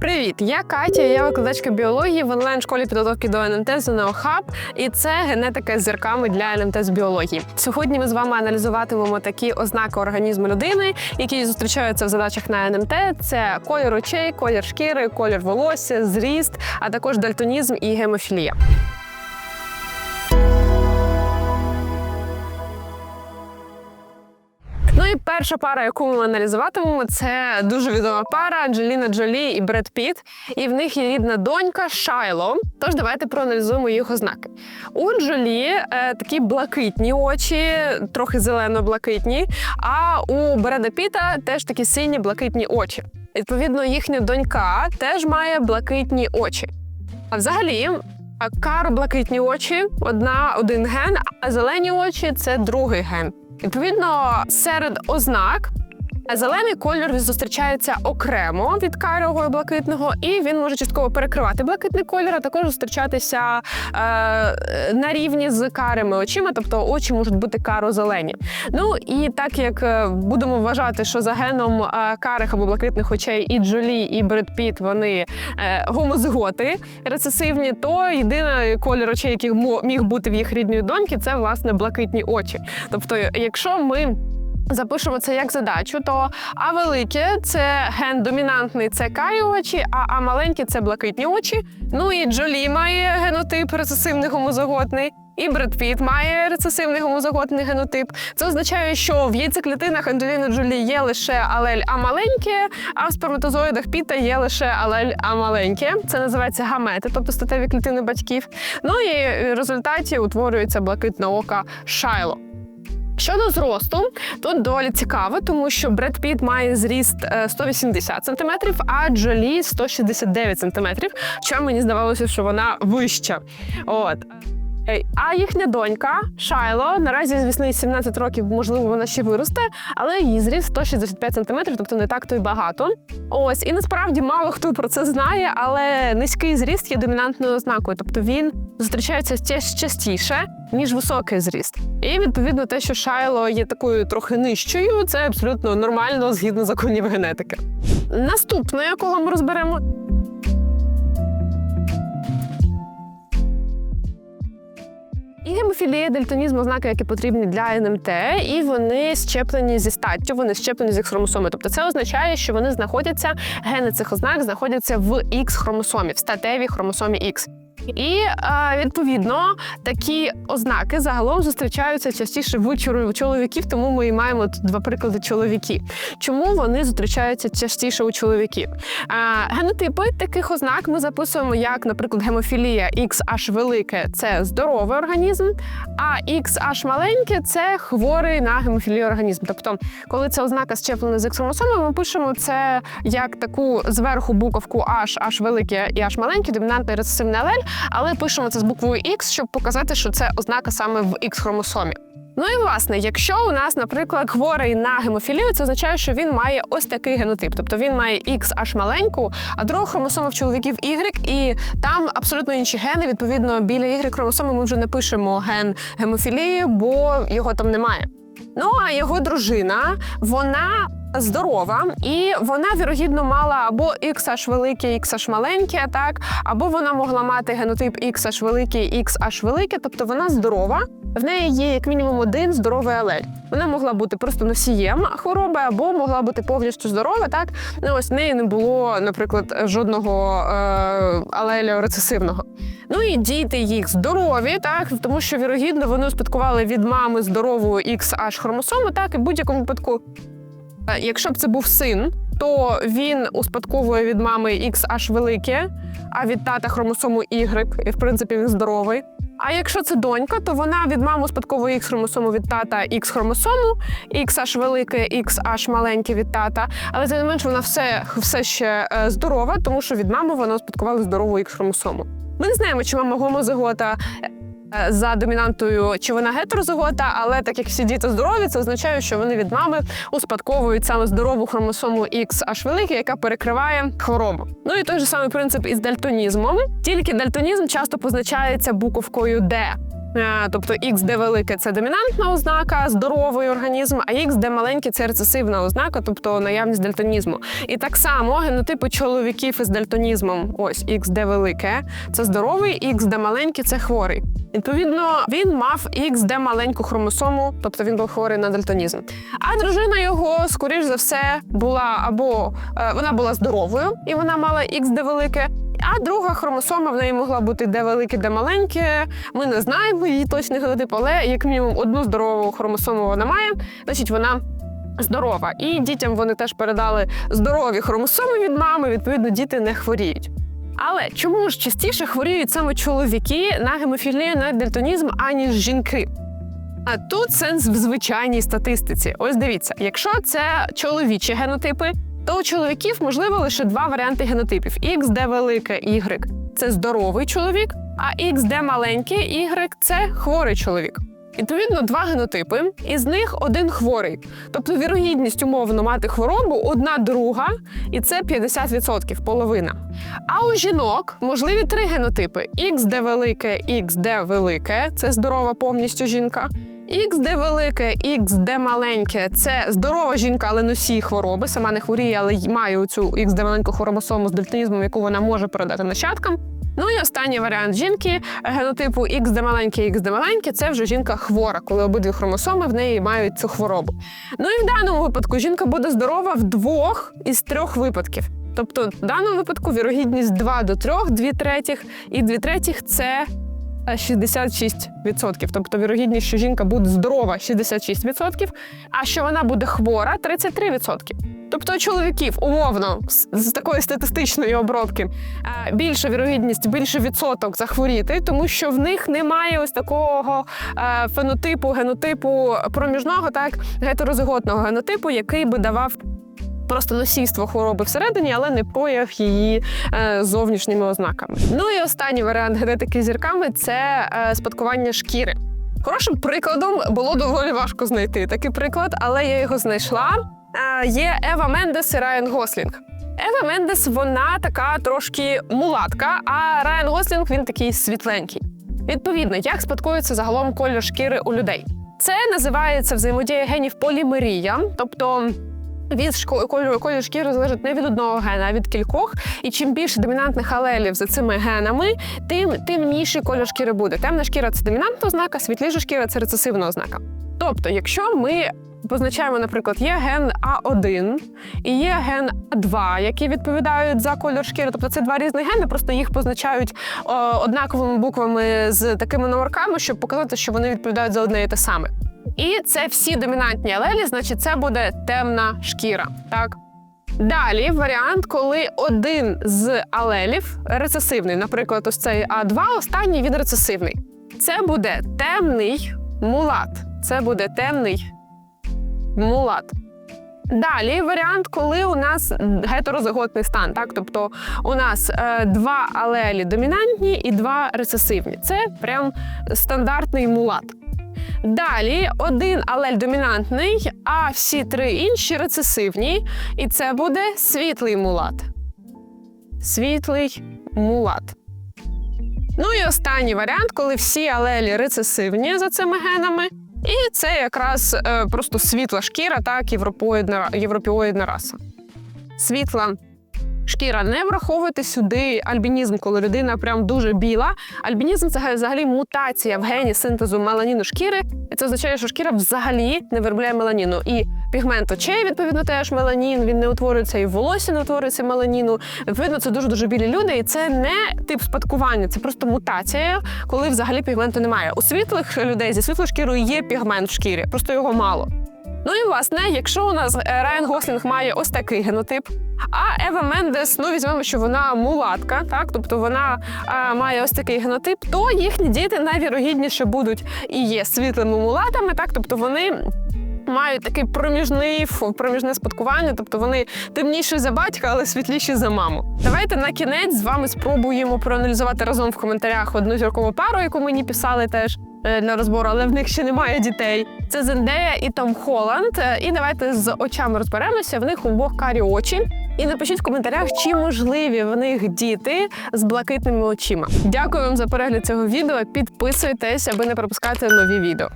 Привіт, я Катя, я викладачка біології в онлайн-школі підготовки до НМТ ЗНО Хаб, і це генетика з зірками для НМТ з біології. Сьогодні ми з вами аналізуватимемо такі ознаки організму людини, які зустрічаються в задачах на НМТ. Це колір очей, колір шкіри, колір волосся, зріст, а також дальтонізм і гемофілія. Перша пара, яку ми аналізуватимемо, це дуже відома пара Анджеліна Джолі і Бред Піт. І в них є рідна донька Шайло. Тож давайте проаналізуємо їх ознаки. У Джолі е, такі блакитні очі, трохи зелено-блакитні. А у Бреда Піта теж такі сині блакитні очі. Відповідно, їхня донька теж має блакитні очі. А взагалі. а Каро-блакитні очі одна один ген, а зелені очі це другий ген. Відповідно, серед ознак зелений кольор зустрічається окремо від карого і блакитного, і він може частково перекривати блакитний кольор, а також зустрічатися е, на рівні з карими очима, тобто очі можуть бути каро-зелені. Ну і так як е, будемо вважати, що за геном е, карих або блакитних очей і Джолі, і Бред Піт вони е, гомозиготи рецесивні, то єдиний колір очей, який міг бути в їх рідної доньки, це власне блакитні очі. Тобто, якщо ми Запишемо це як задачу, то А велике це ген домінантний, це карі очі, а А маленькі це блакитні очі. Ну і Джолі має генотип рецесивний гомозаготний. І Бред Піт має рецесивний гомозаготний генотип. Це означає, що в яйцеклітинах Анджеліни Джолі є лише алель А маленьке, а в сперматозоїдах Піта є лише алель А маленьке. Це називається гамети, тобто статеві клітини батьків. Ну і в результаті утворюється блакитне ока Шайло. Щодо зросту, тут доволі цікаво, тому що Бред Піт має зріст е, 180 см, а Джолі 169 см, Що мені здавалося, що вона вища. От. Е, А їхня донька Шайло наразі, звісно, 17 років, можливо, вона ще виросте, але її зріст 165 см, тобто не так то й багато. Ось і насправді мало хто про це знає, але низький зріст є домінантною ознакою, тобто він зустрічається частіше ніж високий зріст. І відповідно те, що Шайло є такою трохи нижчою, це абсолютно нормально згідно законів генетики. Наступне, якого ми розберемо. І гемофілія, дельтонізм ознаки, які потрібні для НМТ, і вони щеплені зі статтю, вони щеплені з Х-хромосоми. Тобто це означає, що вони знаходяться, гени цих ознак знаходяться в Х-хромосомі, в статевій хромосомі Х. І е, відповідно такі ознаки загалом зустрічаються частіше в чоло- чоловіків, тому ми і маємо тут два приклади чоловіки. Чому вони зустрічаються частіше у чоловіків? Е, генотипи таких ознак ми записуємо як, наприклад, гемофілія XH велике це здоровий організм, а XH маленьке це хворий на гемофілію організм. Тобто, коли ця ознака щеплена з Х-хромосомами, ми пишемо це як таку зверху буковку H, H велике і H маленьке, домінантний рецесивний алель, але пишемо це з буквою X, щоб показати, що це ознака саме в Х-хромосомі. Ну і власне, якщо у нас, наприклад, хворий на гемофілію, це означає, що він має ось такий генотип. Тобто він має X аж маленьку, а друга хромосома в чоловіків Y, і там абсолютно інші гени. Відповідно, біля Y хромосоми ми вже не пишемо ген гемофілії, бо його там немає. Ну а його дружина, вона. Здорова, і вона вірогідно мала або XH велике, XH маленьке, так, або вона могла мати генотип XH велике, XH велике, тобто вона здорова. В неї є як мінімум один здоровий алель. Вона могла бути просто носієм хвороби, або могла бути повністю здорова. Так ну ось в неї не було, наприклад, жодного е, алеля рецесивного. Ну і діти їх здорові, так тому що вірогідно вони успадкували від мами здорову XH хромосому, так і в будь-якому випадку Якщо б це був син, то він успадковує від мами XH велике, а від тата хромосому Y, і в принципі він здоровий. А якщо це донька, то вона від мами успадковує X хромосому від тата X хромосому, XH велике, XH маленьке від тата. Але тим не менш вона все, все ще е, здорова, тому що від мами вона успадкувала здорову X хромосому. Ми не знаємо, чи мама гомозигота е, за домінантою, чи вона гетерозигота, але так як всі діти здорові, це означає, що вони від мами успадковують саме здорову хромосому XH велике, яка перекриває хворобу. Ну і той же самий принцип із дальтонізмом. Тільки дальтонізм часто позначається буковкою D. Е, Тобто X, де велике це домінантна ознака, здоровий організм, а X, де маленьке це рецесивна ознака, тобто наявність дальтонізму. І так само генотипи чоловіків із дальтонізмом, ось X, де велике, це здоровий, X, де маленьке це хворий. Відповідно, він мав X, де маленьку хромосому, тобто він був хворий на дальтонізм. А дружина його, скоріш за все, була або е, вона була здоровою і вона мала X, де велике. А друга хромосома в неї могла бути де велике, де маленьке. Ми не знаємо її точний генотип, але як мінімум одну здорову хромосому вона має, значить вона. Здорова, і дітям вони теж передали здорові хромосоми від мами. Відповідно, діти не хворіють. Але чому ж частіше хворіють саме чоловіки на гемофілію, на дальтонізм, аніж жінки? А тут сенс в звичайній статистиці. Ось дивіться, якщо це чоловічі генотипи, то у чоловіків можливо лише два варіанти генотипів: X, де велике, Y – це здоровий чоловік, а X, де маленьке, Y – це хворий чоловік. Відповідно, два генотипи, із них один хворий. Тобто вірогідність умовно мати хворобу одна друга, і це 50% половина. А у жінок можливі три генотипи: X, де велике, X, де велике це здорова повністю жінка. X, де велике, X, де маленьке це здорова жінка, але носій хвороби, сама не хворіє, але має цю X, де маленьку хромосому з дальтонізмом, яку вона може передати нащадкам. Ну і останній варіант жінки генотипу X, де маленьке, X, де маленьке це вже жінка хвора, коли обидві хромосоми в неї мають цю хворобу. Ну і в даному випадку жінка буде здорова в двох із трьох випадків. Тобто, в даному випадку вірогідність 2 до 3, 2 третіх, і 2 третіх це 66%. Тобто вірогідність, що жінка буде здорова 66%, а що вона буде хвора 33%. Тобто чоловіків умовно з, такої статистичної обробки більша вірогідність, більше відсоток захворіти, тому що в них немає ось такого фенотипу, генотипу проміжного, так гетерозиготного генотипу, який би давав. Просто носійство хвороби всередині, але не прояв її е, зовнішніми ознаками. Ну і останній варіант генетики зірками це е, спадкування шкіри. Хорошим прикладом було доволі важко знайти такий приклад, але я його знайшла. Е, є Ева Мендес і Райан Гослінг. Ева Мендес вона така трошки мулатка, а Райан Гослінг він такий світленький. Відповідно, як спадкується загалом колір шкіри у людей? Це називається взаємодія генів полімерія, тобто. Від шко- кольору кольору шкіри залежить не від одного гена, а від кількох. І чим більше домінантних алелів за цими генами, тим темніший кольор шкіри буде. Темна шкіра це домінантна ознака, світліша шкіра це рецесивна ознака. Тобто, якщо ми позначаємо, наприклад, є ген А1 і є ген А2, які відповідають за кольор шкіри. Тобто це два різні гени, просто їх позначають о, однаковими буквами з такими номерками, щоб показати, що вони відповідають за одне і те саме. І це всі домінантні алелі, значить, це буде темна шкіра. Так. Далі варіант, коли один з алелів рецесивний, наприклад, ось цей А2, останній він рецесивний. Це буде темний мулат. Це буде темний мулат. Далі варіант, коли у нас гетерозиготний стан, так тобто у нас е, два алелі домінантні і два рецесивні. Це прям стандартний мулат. Далі один алель домінантний, а всі три інші рецесивні, і це буде світлий мулат. Світлий мулат. Ну і останній варіант, коли всі алелі рецесивні за цими генами. І це якраз е, просто світла шкіра, так, європоїдна, європіоїдна раса. Світла шкіра не враховуйте сюди альбінізм, коли людина прям дуже біла. Альбінізм це взагалі мутація в гені синтезу меланіну шкіри. І це означає, що шкіра взагалі не виробляє меланіну. І пігмент очей, відповідно, теж меланін, він не утворюється, і в волосі не утворюється меланіну. Відповідно, це дуже дуже білі люди, і це не тип спадкування, це просто мутація, коли взагалі пігменту немає. У світлих людей зі світлою шкірою є пігмент в шкірі, просто його мало. Ну і власне, якщо у нас е, Райан Гослінг має ось такий генотип, а Ева Мендес, ну візьмемо, що вона мулатка, так тобто вона а, має ось такий генотип, то їхні діти найвірогідніше будуть і є світлими мулатами, так тобто вони. Мають такий проміжний проміжне спадкування, тобто вони темніші за батька, але світліші за маму. Давайте на кінець з вами спробуємо проаналізувати разом в коментарях одну зіркову пару, яку мені писали теж е, для розбору, але в них ще немає дітей. Це Зендея і Том Холланд. Е, І давайте з очами розберемося. В них обох карі очі. І напишіть в коментарях, чи можливі в них діти з блакитними очима. Дякую вам за перегляд цього відео. Підписуйтесь, аби не пропускати нові відео.